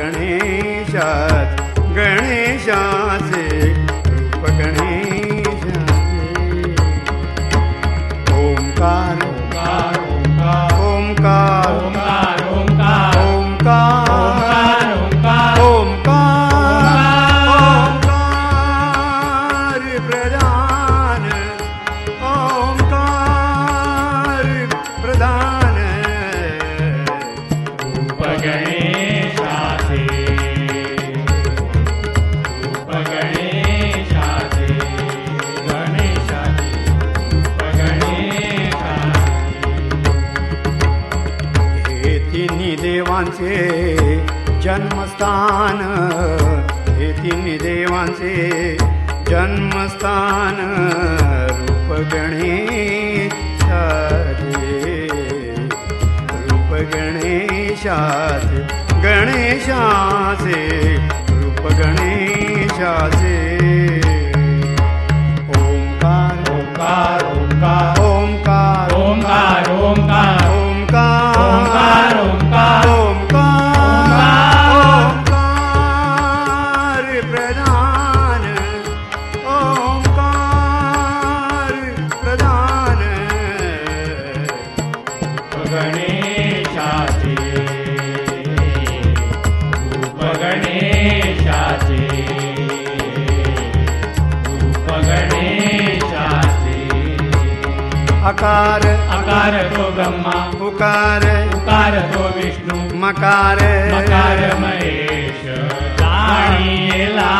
गणेशा देवांचे जन्मस्थान हे तिन्ही देवांचे जन्मस्थान रूप गणेशाचे रूप गणेशाचे अकार आकार तो ब्रह्मा। उकार। उकार तो विष्णू। मकार। मकार महेश। जाणीला।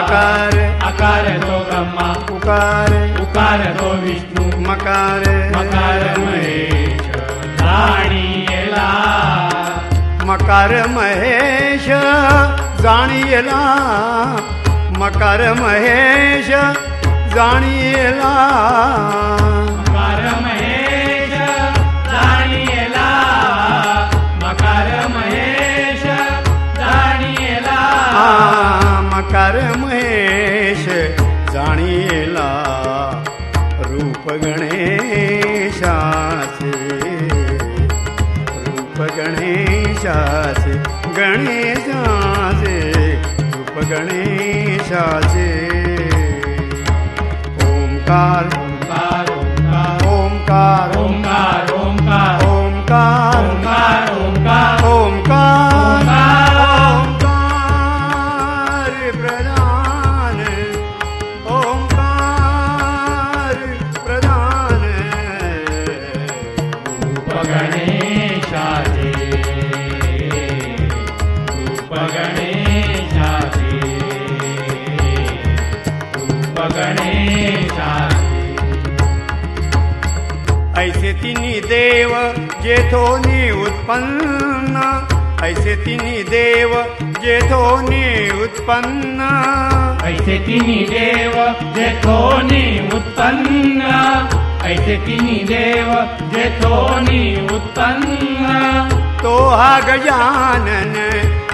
अकार। आकार तो ब्रह्मा। उकार। उकार तो विष्णू। मकार। मकार महेश। जाणीला। मकार महेश। जाणीला। मकार महेश। जाणीला। मकार महेश जाणीला रूप गणेशाचे. रूप गणेशाचे गणेशाचे रूप गणेशाचे. ओंकार प्रदान ओंकार प्रदान. गणेशादे गणेशादे गणेशादे ऐसे तिन्ही देव जेथोनी उत्पन्न ऐसे तिन्ही देव जेथोनी उत्पन्न. ऐसे तिन्ही देव जेथोनी उत्पन्न. ऐसे तिन्ही देव जेथोनी उत्पन्न. तो हा गजानन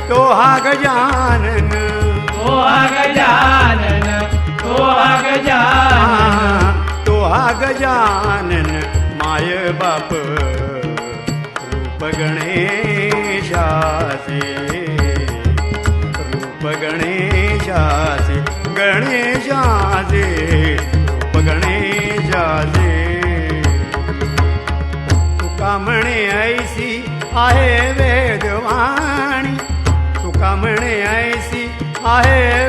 तो हा गजानन तो हा गजानन तो हा गजानन तो हा गजानन माय बाप रूप गणेशाचे ਜਾਜੇ ਪਗਣੇ ਜਾਜੇ। ਤੂੰ ਕਾਮਣੇ ਐਸੀ ਆਏ ਵੇਦਵਾਣੀ। ਤੂੰ ਕਾਮਣੇ ਐਸੀ ਆਏ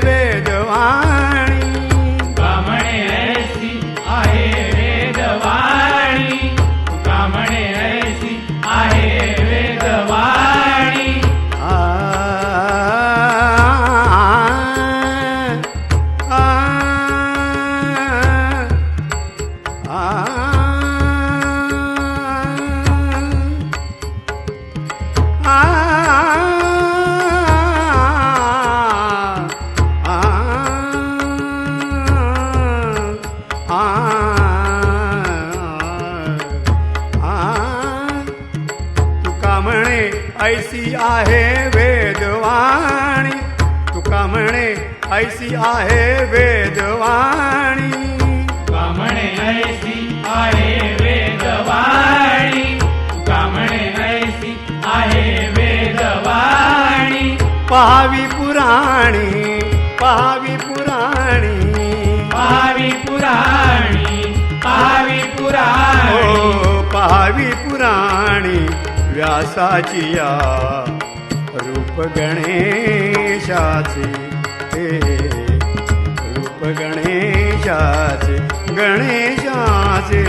आहे वेदवाणी. तुका म्हणे ऐसी आहे वेदवाणी. तुका म्हणे ऐसी आहे वेदवाणी. तुका म्हणे ऐसी आहे वेदवाणी. पहावी पुराणी पहावी पुराणी. पाहावी पुराणी पाहावी पुराणी. हो पहावी पुराणी. व्यासाचिया रूपगणेशासि हे रूपगणेशासि गणेशासि